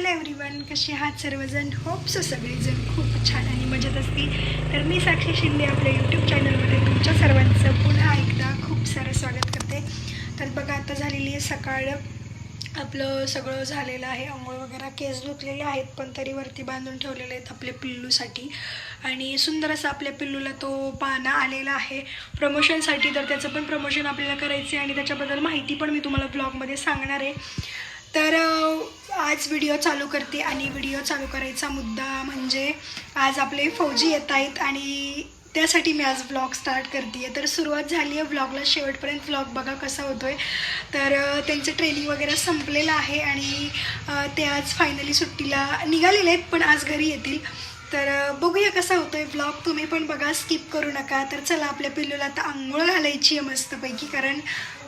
Hello everyone कसे आहात सर्वजण? होप सो सगळेजण खूप छान आणि मजेत असतील. तर मी साक्षी शिंदे आपल्या यूट्यूब चॅनलमध्ये तुमच्या सर्वांचं पुन्हा एकदा खूप सारं स्वागत करते. तर बघा आता झालेली आहे सकाळ. आपलं सगळं झालेलं आहे. आंघोळ वगैरे केस धुतलेले आहेत पण तरी वरती बांधून ठेवलेले आहेत आपल्या पिल्लूसाठी. आणि सुंदर असं आपल्या पिल्लूला तो पाना आलेला आहे. प्रमोशनसाठी तर त्याचं पण प्रमोशन आपल्याला करायचं आहे आणि त्याच्याबद्दल माहिती पण मी तुम्हाला ब्लॉगमध्ये सांगणार आहे. तर आज व्हिडिओ चालू करते आणि व्हिडिओ चालू करायचा मुद्दा म्हणजे आज आपले फौजी येत आहेत आणि त्यासाठी मी आज ब्लॉग स्टार्ट करते आहे तर सुरुवात झाली आहे ब्लॉगला शेवटपर्यंत व्लॉग बघा कसा होतो आहे तर त्यांचं ट्रेनिंग वगैरे संपलेलं आहे आणि ते आज फायनली सुट्टीला निघालेले आहेत पण आज घरी येतील. तर बघूया कसा होतोय आहे व्लॉग तुम्ही पण बघा स्किप करू नका. तर चला आपल्या पिल्लूला आता आंघोळ घालायची आहे मस्तपैकी कारण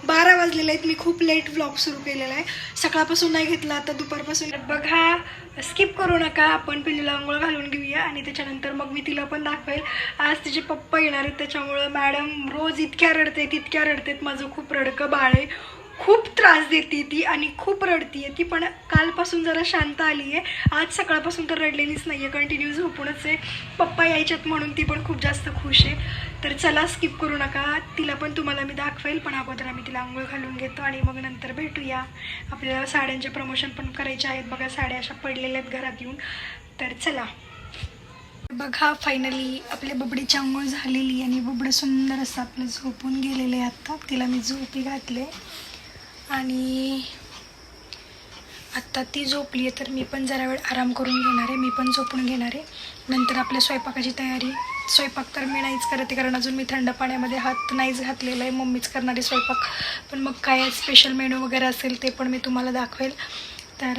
बारा वाजलेले आहेत. मी खूप लेट व्लॉग सुरू केलेला आहे. सकाळपासून नाही घेतला आता दुपारपासून. बघा स्किप करू नका. आपण पिल्लूला आंघोळ घालून घेऊया आणि त्याच्यानंतर मग मी तिला पण दाखवेल. आज तिचे पप्पा येणार आहेत त्याच्यामुळं मॅडम रोज इतक्या रडते तितक्या रडतेत. माझं खूप रडकं बाळ आहे. खूप त्रास देते ती आणि खूप रडती आहे ती पण कालपासून जरा शांत आली आहे आज सकाळपासून तर रडलेलीच नाही आहे कंटिन्यू झोपूनच आहे. पप्पा यायच्यात म्हणून ती पण खूप जास्त खुश आहे. तर चला स्किप करू नका. तिला पण तुम्हाला मी दाखवेल पण अगोदर आम्ही तिला आंघोळ घालून घेतो आणि मग नंतर भेटूया. आपल्याला साड्यांचे प्रमोशन पण करायचे आहेत बघा साड्या अशा पडलेल्या आहेत घरात येऊन. तर चला. बघा फायनली आपल्या बबडीची आंघोळ झालेली आणि बबडं सुंदर असं आपलं झोपून गेलेलं आहे आत्ता तिला मी झोपी घातले. आणि आत्ता ती झोपली आहे तर मी पण जरा वेळ आराम करून घेणार आहे. मी पण झोपून घेणार आहे. नंतर आपल्या स्वयंपाकाची तयारी. स्वयंपाक तर मी नाहीच करते कारण अजून मी थंड पाण्यामध्ये हात नाहीच घातलेला आहे. मम्मीच करणारे स्वयंपाक. पण मग काय स्पेशल मेनू वगैरे असेल ते पण मी तुम्हाला दाखवेल. तर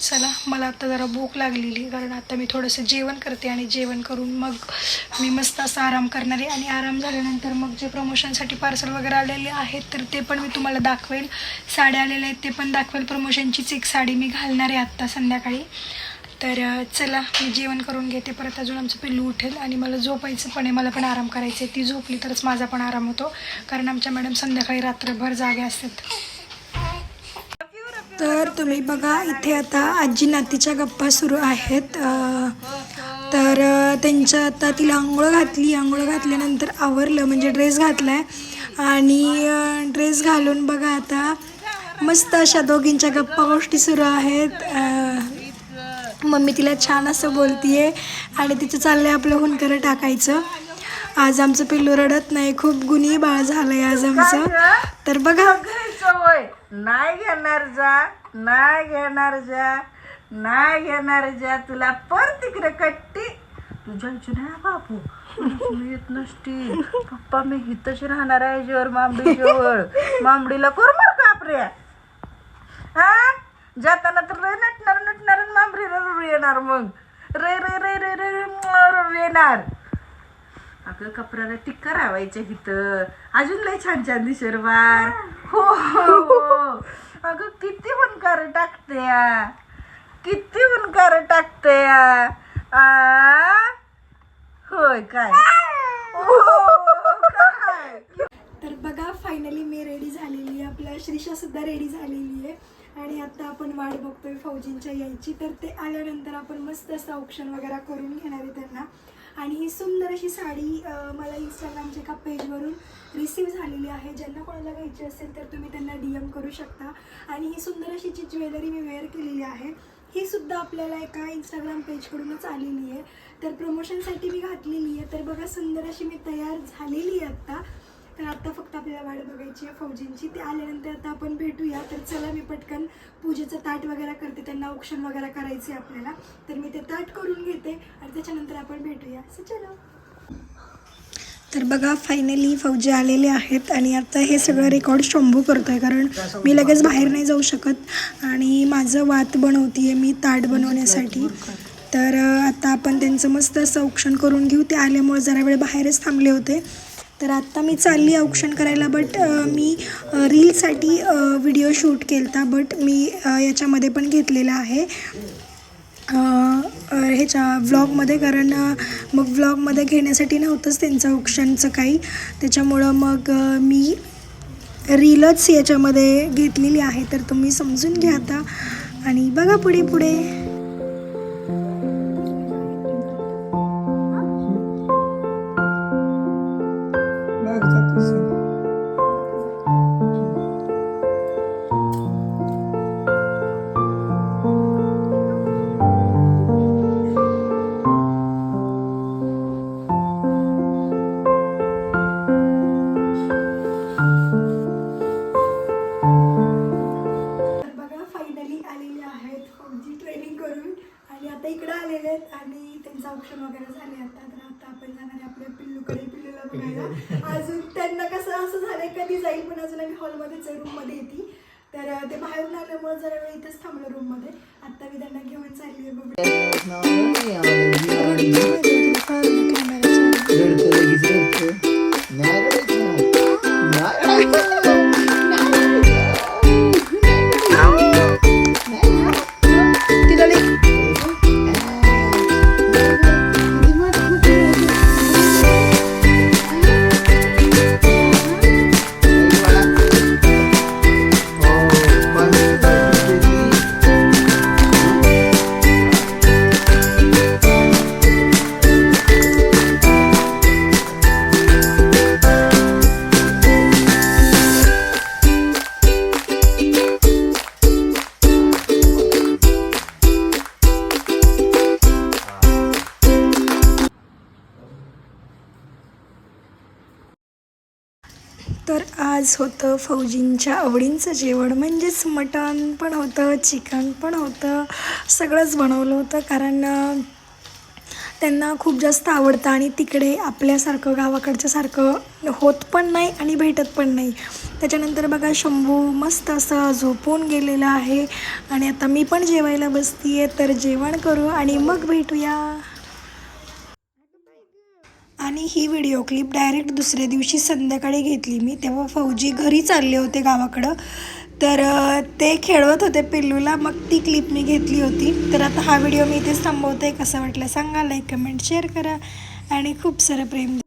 चला मला आता जरा भूक लागलेली कारण आता मी थोडंसं जेवण करते आणि जेवण करून मग मी मस्त असा आराम करणार आहे. आणि आराम झाल्यानंतर मग जे प्रमोशनसाठी पार्सल वगैरे आलेले आहेत तर ते पण मी तुम्हाला दाखवेल. साड्या आलेल्या आहेत ते पण दाखवेल. प्रमोशनचीच एक साडी मी घालणार आहे आत्ता संध्याकाळी. तर चला मी जेवण करून घेते. परत अजून आमचं पिल्लू उठेल आणि मला झोपायचं पण आहे. मला पण आराम करायचं आहे ती झोपली तरच माझा पण आराम होतो. कारण आमच्या मॅडम संध्याकाळी रात्रभर जागे असतात. तर तुम्ही बघा इथे आता आजी नातीच्या गप्पा सुरू आहेत. तर त्यांच्या आता तिला आंघोळ घातली. आंघोळ घातल्यानंतर आवरलं म्हणजे ड्रेस घातला आहे आणि ड्रेस घालून बघा आता मस्त अशा दोघींच्या गप्पा गोष्टी सुरू आहेत. मम्मी तिला छान असं बोलतीये आणि तिचं चाललं आहे आपलं हुनकरं टाकायचं. आज आमचं पिल्लू रडत नाही. खूप गुणी बाळ झालं आहे आज आमचं. तर बघा. नाही घेणार जा नाही घेणार जा नाही घेणार जा तुला पर तिकडे कट्टी तुझ्या इच्छा बापू तुला येत नसती पप्पा मी हितच राहणार आहे जेवर मांबडी जवळ मांबडीला कर मर कापऱ्या हा जाताना तर रे नटणार नटणार आणि रडू येणार मग रे रे रे रे रे रे रडू येणार अगं कपड्याला टिक्का रावायच्या इथं. अजून लय छान छान दिसेल बार हो हो. अगं किती हुनकार टाकते या. किती हुनकार टाकते या. होय काय? हो, काय? तर बघा फायनली मी रेडी झालेली आहे. आपल्या श्रीषा सुद्धा रेडी झालेली आहे. आणि आता आपण वाट बघतोय फौजींच्या यायची. तर ते आल्यानंतर आपण मस्त असं औक्षण वगैरे करून घेणार आहे त्यांना. आणि ही सुंदर अशी साडी मला इंस्टाग्रामच्या एका पेजवरून रिसीव झालेली आहे. ज्यांना कोणाला घ्यायची असेल तर तुम्ही त्यांना डी एम करू शकता. आणि ही सुंदर अशी जी ज्वेलरी मी वेअर केलेली आहे ही सुद्धा आपल्याला एका इंस्टाग्राम पेजकडूनच आलेली आहे. तर प्रमोशनसाठी मी घातलेली आहे. तर बघा सुंदर अशी मी तयार झालेली आहे आत्ता तर आत्ता फक्त आपल्याला वाट बघायची आहे फौजींची. ते आल्यानंतर आता आपण भेटूया. तर चला मी पटकन पूजेचं ताट वगैरे करते. त्यांना औक्षण वगैरे करायचे आपल्याला. तर मी ते ताट करून घेते आणि त्याच्यानंतर आपण भेटूया. असं चला. तर बघा फायनली फौजी आलेले आहेत आणि आता हे सगळं रेकॉर्ड शंभू करतोय. कारण मी लगेच बाहेर नाही जाऊ शकत आणि माझं वात बनवतीये मी ताट बनवण्यासाठी. तर आता आपण त्यांचं मस्त असं औक्षण करून घेऊ. ते आल्यामुळे जरा वेळ बाहेरच थांबले होते. तर आत्ता मी चालली औक्षण करायला बट मी रीलसाठी व्हिडिओ शूट केला बट मी याच्यामध्ये पण घेतलेला आहे. ह्याच्या व्लॉगमध्ये कारण मग व्लॉगमध्ये घेण्यासाठी नव्हतंच त्यांचं ऑप्शनचं काही त्याच्यामुळं मग मी रीलच याच्यामध्ये घेतलेली आहे तर तुम्ही समजून घ्या आता. आणि बघा पुढे पुढे. आता इकडे आलेले आहेत आणि त्यांचं ऑप्शन वगैरे झाले आता तर आता आपण जाणार आहे आपल्या पिल्लूकडे पिल्लूला बघायला अजून त्यांना कसं असं झालंय कधी जाईल पण अजून आम्ही हॉलमध्येच आहे रूममध्ये येते तर ते बाहेरून आल्यामुळे जरा वेळ इथेच थांबलो रूममध्ये आता मी त्यांना घेऊन चालली आहे आज होतं फौजींच्या आवडींचं जेवण म्हणजेच मटण पण होतं चिकन पण होतं सगळंच बनवलं होतं. कारण त्यांना खूप जास्त आवडतं आणि तिकडे आपल्यासारखं गावाकडच्यासारखं होत पण नाही आणि भेटत पण नाही. त्याच्यानंतर बघा शंभू मस्त असं झोपून गेलेला आहे. आणि आता मी पण जेवायला बसती आहे तर जेवण करू आणि मग भेटूया. आणि ही व्हिडिओ क्लिप डायरेक्ट दुसऱ्या दिवशी संध्याकाळी घेतली मी. तेव्हा फौजी घरी चालले होते गावाकडं. तर ते खेळवत होते पिल्लूला. मग ती क्लिप मी घेतली होती. तर आता हा व्हिडिओ मी इथेच थांबवते. कसं वाटलं सांगा लाईक कमेंट शेअर करा. आणि खूप सारं प्रेम